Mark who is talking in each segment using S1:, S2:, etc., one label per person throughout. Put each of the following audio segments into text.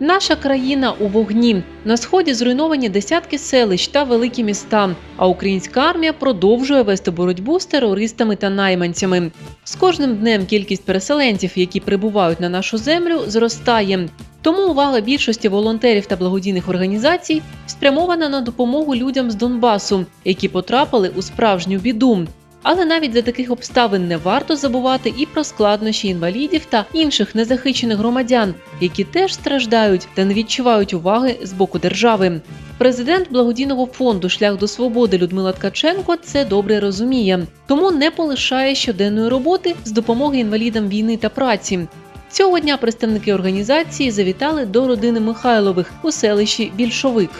S1: Наша країна у вогні. На сході зруйновані десятки селищ та великі міста. А українська армія продовжує вести боротьбу з терористами та найманцями. З кожним днем кількість переселенців, які прибувають на нашу землю, зростає. Тому увага більшості волонтерів та благодійних організацій спрямована на допомогу людям з Донбасу, які потрапили у справжню біду. Але навіть за таких обставин не варто забувати і про складнощі інвалідів та інших незахищених громадян, які теж страждають та не відчувають уваги з боку держави. Президент благодійного фонду Шлях до свободи Людмила Ткаченко це добре розуміє, тому не полишає щоденної роботи з допомоги інвалідам війни та праці. Цього дня представники організації завітали до родини Михайлових у селищі Більшовик.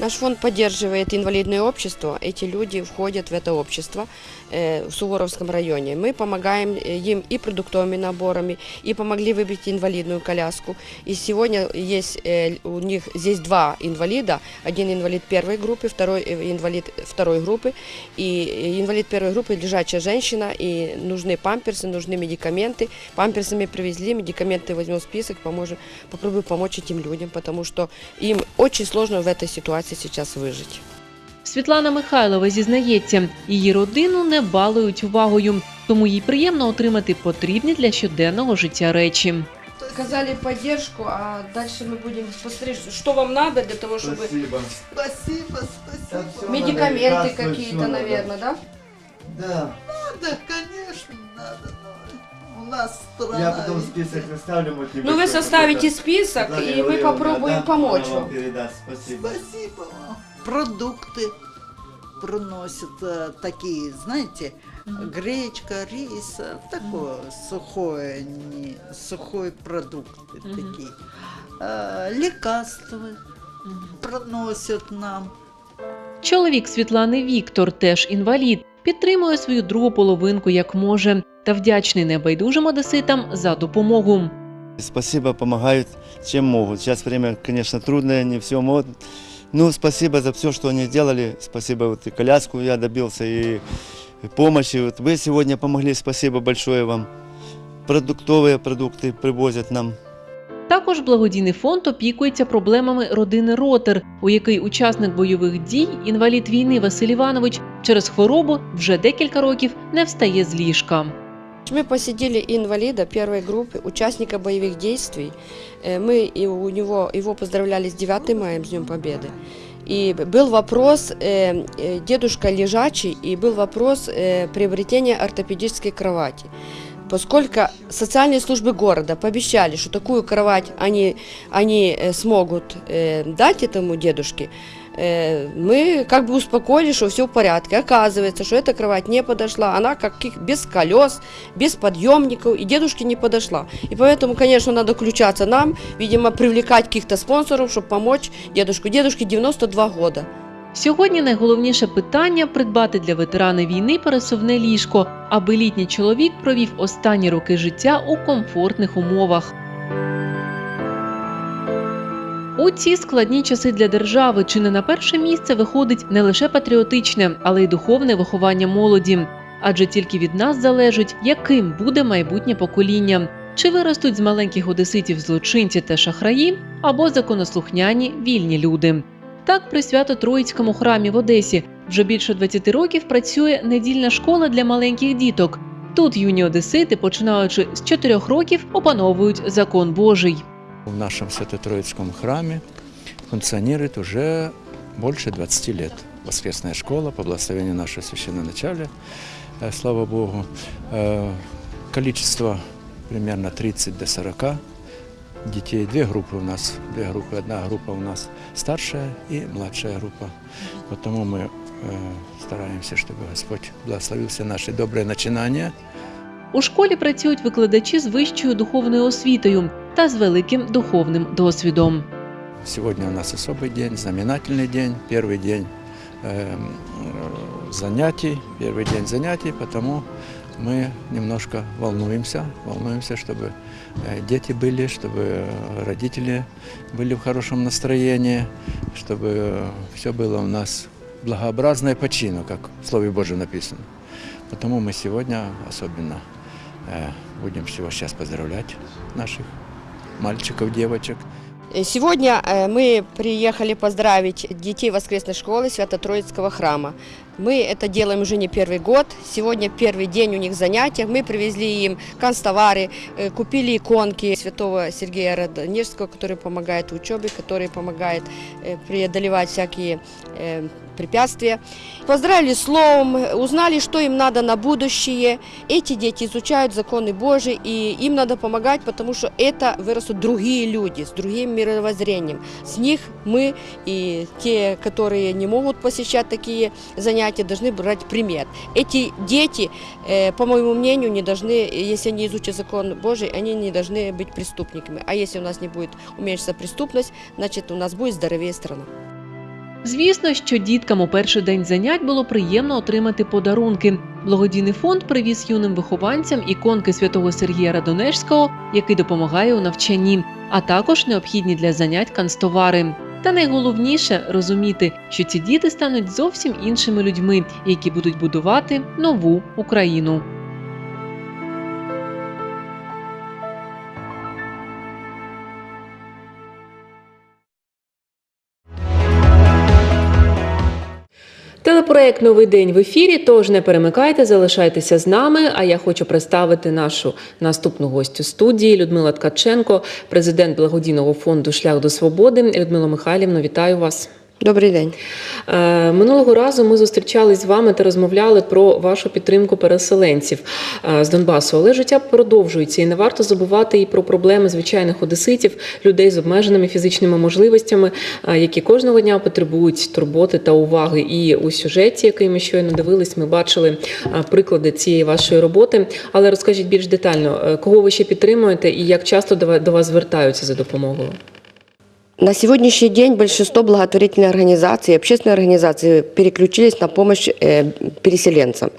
S2: Наш фонд поддерживает инвалидное общество. Эти люди входят в это общество э, в Суворовском районе. Мы помогаем э, им и продуктовыми наборами, и помогли выбить инвалидную коляску. И сегодня есть э, у них здесь два инвалида. Один инвалид первой группы, второй э, инвалид второй группы. И э, инвалид первой группы лежачая женщина, и нужны памперсы, нужны медикаменты. Памперсами привезли, медикаменты возьмем список, поможем, попробую помочь этим людям, потому что им очень сложно в этой ситуации сейчас выжить.
S1: Світлана Михайлова зізнається, її родину не балують увагою, тому їй приємно отримати потрібні для щоденного життя речі.
S2: Сказали поддержку, а дальше мы будем посмотреть, что вам надо для того, чтобы
S3: Спасибо.
S4: Спасибо, спасибо.
S3: всё
S2: медикаменты
S3: надо, лекарства,
S2: какие-то,
S3: всё надо.
S2: наверное, да?
S3: Да.
S4: Надо, конечно, надо. но У нас страна.
S3: Я потом
S4: видите.
S3: список составлю. вот
S2: Ну, вы
S3: небольшой
S2: составите
S3: какой-то.
S2: список,
S3: Да,
S2: и
S3: я
S2: мы
S3: говорю,
S2: попробуем
S3: да,
S2: помочь
S3: она вам
S2: вам.
S3: передаст. Спасибо.
S4: Спасибо вам. Продукты приносят э, такие, знаете, гречка, рис, э, такое сухое, не, сухой продукты
S1: Мгм.
S4: такие. Э, лекарства приносят нам.
S1: Чоловік Світлани Віктор, теж інвалід, підтримує свою другу половинку як може, та вдячний небайдужим одеситам за допомогу.
S3: Спасибо, помогают, чем могут. Сейчас время, конечно, трудное, не все могут. Ну, спасибо за все, что они делали. Спасибо, вот и коляску я добился, и помощи. Вот вы сегодня помогли, спасибо большое вам. Продуктовые продукты привозят нам.
S1: Також благодійний фонд опікується проблемами родини Ротер, у який учасник бойових дій, інвалід війни Василь Іванович, через хворобу вже декілька років не встає з ліжка.
S2: Мы посетили инвалида первой группы, участника боевых действий. Э, Мы и у него, его поздравляли с 9 мая, с Днем Победы. И был вопрос, э, э, дедушка лежачий, и был вопрос э, приобретения ортопедической кровати. Поскольку социальные службы города пообещали, что такую кровать они, они э, смогут э, дать этому дедушке, э, мы как бы успокоились, что все в порядке. Оказывается, что эта кровать не подошла, она как без колес, без подъемников, и дедушке не подошла. И поэтому, конечно, надо включаться нам, видимо, привлекать каких-то спонсоров, чтобы помочь дедушку. Дедушке 92 года.
S1: Сьогодні найголовніше питання придбати для ветерана війни пересувне ліжко, аби літній чоловік провів останні роки життя у комфортних умовах. У ці складні часи для держави чи не на перше місце виходить не лише патріотичне, але й духовне виховання молоді. Адже тільки від нас залежить, яким буде майбутнє покоління, чи виростуть з маленьких одеситів злочинці та шахраї, або законослухняні вільні люди. Так, при Свято-Троїцькому храмі в Одесі вже більше 20 років працює недільна школа для маленьких діток. Тут юні одесити, починаючи з 4 років, опановують закон Божий.
S5: В нашем Свято-Троицком храме функционирует уже больше 20 лет. Воскресная школа по благословению нашего священноначалия, э, слава Богу. Э, Количество примерно 30 до 40 детей. Две группы у нас, две группы. Одна группа у нас старшая и младшая группа. Потому мы э, стараемся, чтобы Господь благословил все наши добрые начинания.
S1: У школі працюють викладачі з вищою духовною освітою та з великим духовним досвідом.
S5: Сегодня у нас особый день, знаменательный день, первый день эм, э, занятий, первый день занятий, потому мы немножко волнуемся, волнуемся, чтобы э, дети были, чтобы э, родители были в хорошем настроении, чтобы все было у нас благообразно и по чину, как в Слове Божьем написано. Потому мы сегодня особенно э, будем всего сейчас поздравлять наших мальчиков, девочек.
S2: Э, Сегодня э, мы приехали поздравить детей воскресной школы Свято-Троицкого храма. Мы это делаем уже не первый год. Сегодня первый день у них занятий. Мы привезли им канцтовары, э, купили иконки святого Сергея Радонежского, который помогает в учебе, который помогает э, преодолевать всякие э, препятствия. Поздравили словом, узнали, что им надо на будущее. Эти дети изучают законы Божии, и им надо помогать, потому что это вырастут другие люди с другим мировоззрением. С них мы и те, которые не могут посещать такие занятия, должны брать пример. Эти дети, э, по моему мнению, не должны, если они изучат закон Божий, они не должны быть преступниками. А если у нас не будет уменьшиться преступность, значит у нас будет здоровее страна.
S6: Звісно, що діткам у перший день занять було приємно отримати подарунки. Благодійний фонд привіз юним вихованцям іконки святого Сергія Радонежського, який допомагає у навчанні, а також необхідні для занять канцтовари. Та найголовніше розуміти, що ці діти стануть зовсім іншими людьми, які будуть будувати нову Україну. Телепроект Новий день в ефірі. Тож не перемикайте, залишайтеся з нами. А я хочу представити нашу наступну гостю студії Людмила Ткаченко, президент благодійного фонду Шлях до свободи. Людмила Михайлівна, вітаю вас.
S2: Добрий день.
S6: Е, Минулого разу ми зустрічались з вами та розмовляли про вашу підтримку переселенців е, з Донбасу. Але життя продовжується, і не варто забувати і про проблеми звичайних одеситів, людей з обмеженими фізичними можливостями, е, які кожного дня потребують турботи та уваги. І у сюжеті, який ми щойно дивились, ми бачили приклади цієї вашої роботи. Але розкажіть більш детально, кого ви ще підтримуєте і як часто до вас звертаються за допомогою?
S2: На сегодняшний день большинство благотворительных организаций, общественных организаций переключились на помощь э, переселенцам.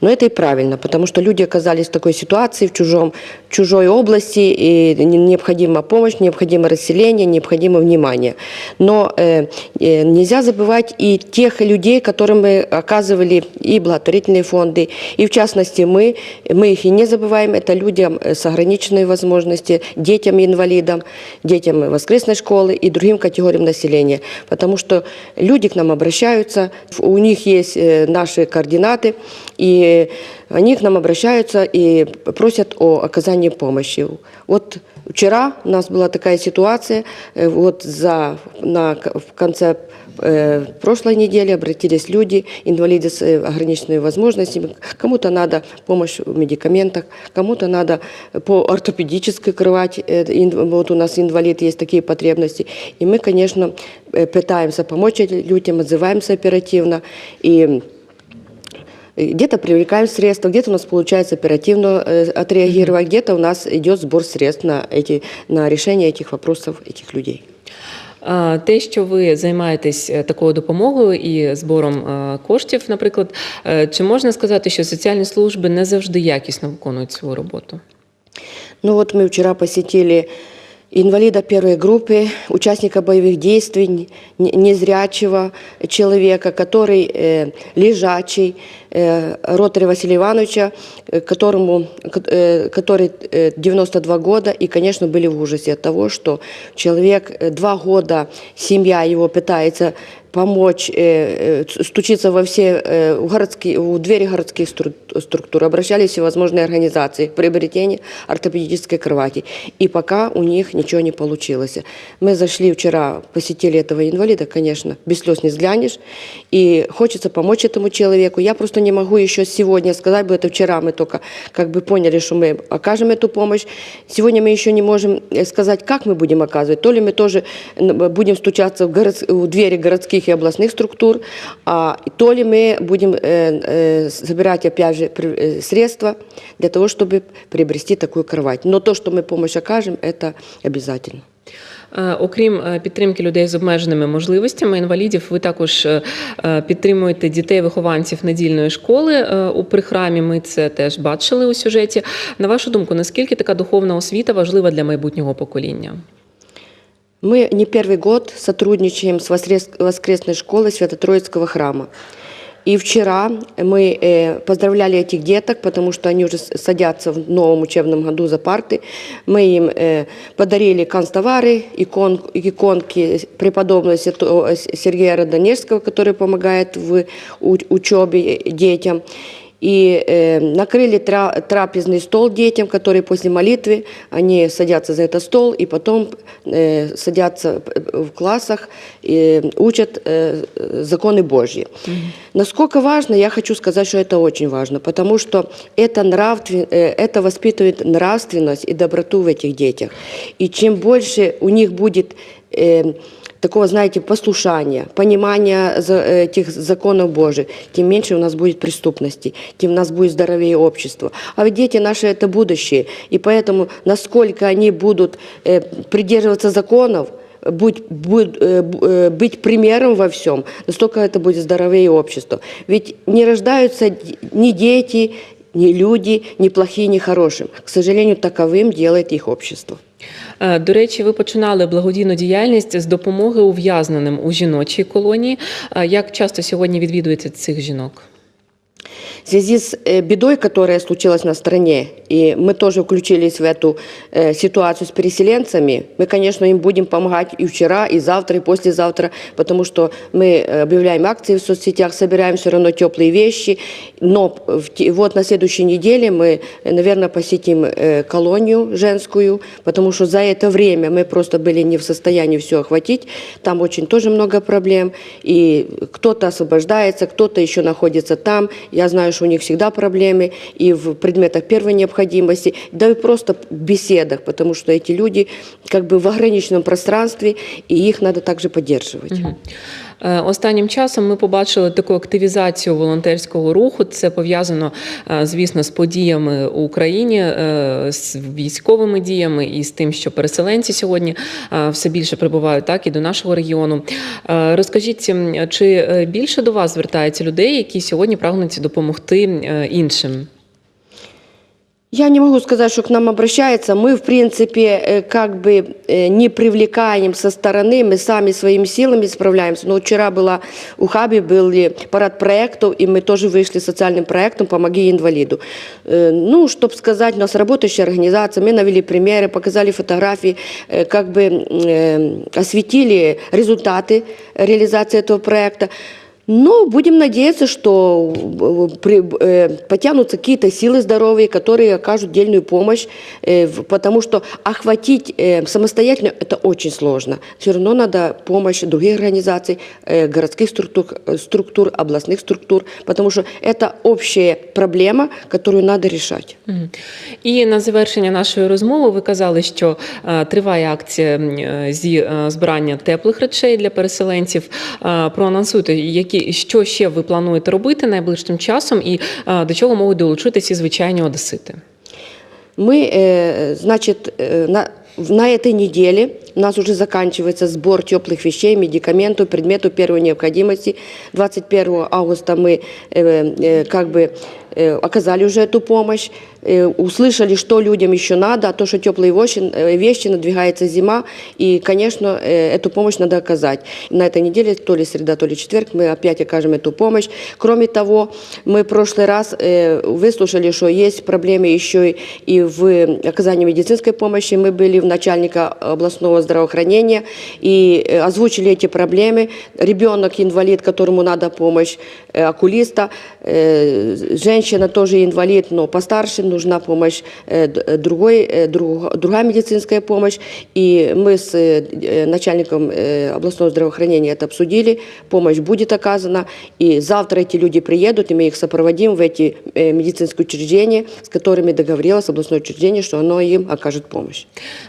S2: Но это и правильно, потому что люди оказались в такой ситуации, в, чужом, в чужой области, и не- необходима помощь, необходимо расселение, необходимо внимание. Но э, э, нельзя забывать и тех людей, которым мы оказывали и благотворительные фонды, и в частности мы, мы их и не забываем, это людям э, с ограниченной возможностью, детям-инвалидам, детям воскресной школы и другим категориям населения. Потому что люди к нам обращаются, у них есть э, наши координаты, и они к нам обращаются и просят о оказании помощи. Вот вчера у нас была такая ситуация, э, вот за, на, в конце э, прошлой недели обратились люди, инвалиды с э, ограниченными возможностями. Кому-то надо помощь в медикаментах, кому-то надо по ортопедической кровати. Э, ин- Вот у нас инвалид, есть такие потребности. И мы, конечно, э, пытаемся помочь этим людям, отзываемся оперативно. И э, где-то привлекаем средства, где-то у нас получается оперативно э, отреагировать, где-то у нас идет сбор средств на, эти, на решение этих вопросов этих людей.
S6: А, Те, що ви займаєтесь е, такою допомогою і збором е, коштів, наприклад, е, чи можна сказати, що соціальні служби не завжди якісно виконують свою роботу?
S2: Ну вот мы вчера посетили инвалида первой группы, участника боевых действий, не- незрячего человека, который э, лежачий, э, Ротаря Василия Ивановича, э, которому, ко- э, который э, 92 года, и, конечно, были в ужасе от того, что человек э, два года, семья его пытается помочь, э, э, стучиться во все э, городские, у двери городских стру- структур, обращались всевозможные организации в приобретении ортопедической кровати. И пока у них ничего не получилось. Мы зашли вчера, посетили этого инвалида, конечно, без слез не взглянешь. И хочется помочь этому человеку. Я просто не могу еще сегодня сказать, бы это вчера мы только как бы поняли, что мы окажем эту помощь. Сегодня мы еще не можем э, сказать, как мы будем оказывать. То ли мы тоже н- будем стучаться в, город- в двери городских и областных структур, а то ли мы будем э, э, собирать опять же при- э, средства для того, чтобы приобрести такую кровать. Но то, что мы помощь окажем, это обязательно.
S6: Е, Окрім е, підтримки людей з обмеженими можливостями, інвалідів, ви також е, підтримуєте дітей-вихованців недільної школи у прихрамі. Ми це теж бачили у сюжеті. На вашу думку, наскільки така духовна освіта важлива для майбутнього покоління?
S2: Мы не первый год сотрудничаем воскрес- воскресной школой Свято-Троицкого храма. И вчера мы э, поздравляли этих деток, потому что они уже с- садятся в новом учебном году за парты. Мы им э, подарили канцтовары, икон, иконки преподобного святого Сергея Родонежского, который помогает в у- учебе детям. И э, накрыли тра- трапезный стол детям, которые после молитвы, они садятся за этот стол и потом э, садятся в классах и учат э, законы Божьи. Насколько важно, я хочу сказать, что это очень важно, потому что это, нравствен- э, это воспитывает нравственность и доброту в этих детях. И чем больше у них будет э, такого, знаете, послушания, понимания этих законов Божьих, тем меньше у нас будет преступности, тем у нас будет здоровее общество. А ведь дети наши – это будущее. И поэтому, насколько они будут э, придерживаться законов, будь, будь, э, э, быть примером во всем, настолько это будет здоровее общество. Ведь не рождаются ни дети, ни люди, ни плохие, ни хорошие. К сожалению, таковым делает их общество.
S6: Е, До речі, ви починали благодійну діяльність з допомоги ув'язненим у жіночій колонії. Е, Як часто сьогодні відвідуєте цих жінок?
S2: В связи с э, бедой, которая случилась на стране, и мы тоже включились в эту э, ситуацию с переселенцами, мы, конечно, им будем помогать и вчера, и завтра, и послезавтра, потому что мы э, объявляем акции в соцсетях, собираем все равно теплые вещи, но вот на следующей неделе мы, наверное, посетим колонию женскую, потому что за это время мы просто были не в состоянии все охватить, там очень тоже много проблем, и кто-то освобождается, кто-то еще находится там, я знаю, что у них всегда проблемы и в предметах первой необходимости, да и просто в беседах, потому что эти люди как бы в ограниченном пространстве, и их надо также поддерживать.
S6: Е, Останнім часом ми побачили таку активізацію волонтерського руху. Це пов'язано, е, звісно, з подіями у Україні, е, з військовими діями і з тим, що переселенці сьогодні е, все більше прибувають так і до нашого регіону. Е, Розкажіть, чи е, більше до вас звертається людей, які сьогодні прагнуть допомогти е, іншим?
S2: Я не могу сказать, что к нам обращается. Мы, в принципе, э, как бы э, не привлекаем со стороны, мы сами своими силами справляемся. Но вчера была у Хаби был парад проектов, и мы тоже вышли социальным проектом «Помоги инвалиду». Э, Ну, чтобы сказать, у нас работающая организация, мы навели примеры, показали фотографии, как бы осветили результаты реализации этого проекта. Но будем надеяться, что э, при- э, потянутся какие-то силы здоровые, которые окажут дельную помощь, э, в- потому что охватить э, самостоятельно это очень сложно. Все равно надо помощь других организаций, э, городских структур, э, структур, областных структур, потому что это общая проблема, которую надо решать.
S6: Мгм. І на завершення нашої розмови ви казали, що е, триває акція м, е, зі е, збирання теплих речей для переселенців. Е, проанонсуйте, які що ще ви плануєте робити найближчим часом, і е, до чого можуть долучитися і звичайні одесити.
S2: Мы, э, значит, э, на, в- на этой неделе у нас уже заканчивается сбор теплых вещей, медикаментов, предметов первой необходимости. 21 августа мы э, э, как бы э, оказали уже эту помощь, э, Услышали, что людям еще надо, а то, что теплые вещи, э, вещи надвигается зима, и, конечно, э, эту помощь надо оказать. На этой неделе, то ли среда, то ли четверг, мы опять окажем эту помощь. Кроме того, мы в прошлый раз э, выслушали, что есть проблемы еще и в оказании медицинской помощи. Мы были в начальника областного здравоохранения и озвучили эти проблемы. Ребенок инвалид, которому надо помощь окулиста, женщина тоже инвалид, но постарше, нужна помощь э, д- э, другой, э, друг- другая медицинская помощь. И мы с э, э, начальником э, областного здравоохранения это обсудили, помощь будет оказана, и завтра эти люди приедут, и мы их сопроводим в эти э, медицинские учреждения, с которыми договорилось областное учреждение, что оно им окажет помощь.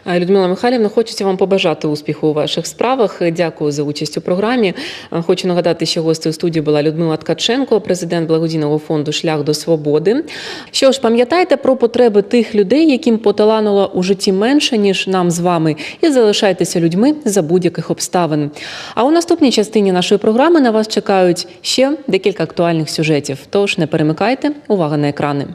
S6: Е, Людмила Михайлівна, хочеться вам побажати успіху у ваших справах. Дякую за участь у програмі. Е, Хочу нагадати, що гостею студії була Людмила Ткаченко, президент благодійного фонду Шлях до свободи. Що ж, пам'ятайте про потреби тих людей, яким поталанило у житті менше ніж нам з вами, і залишайтеся людьми за будь-яких обставин. А у наступній частині нашої програми на вас чекають ще декілька актуальних сюжетів. Тож не перемикайте увага на екрани.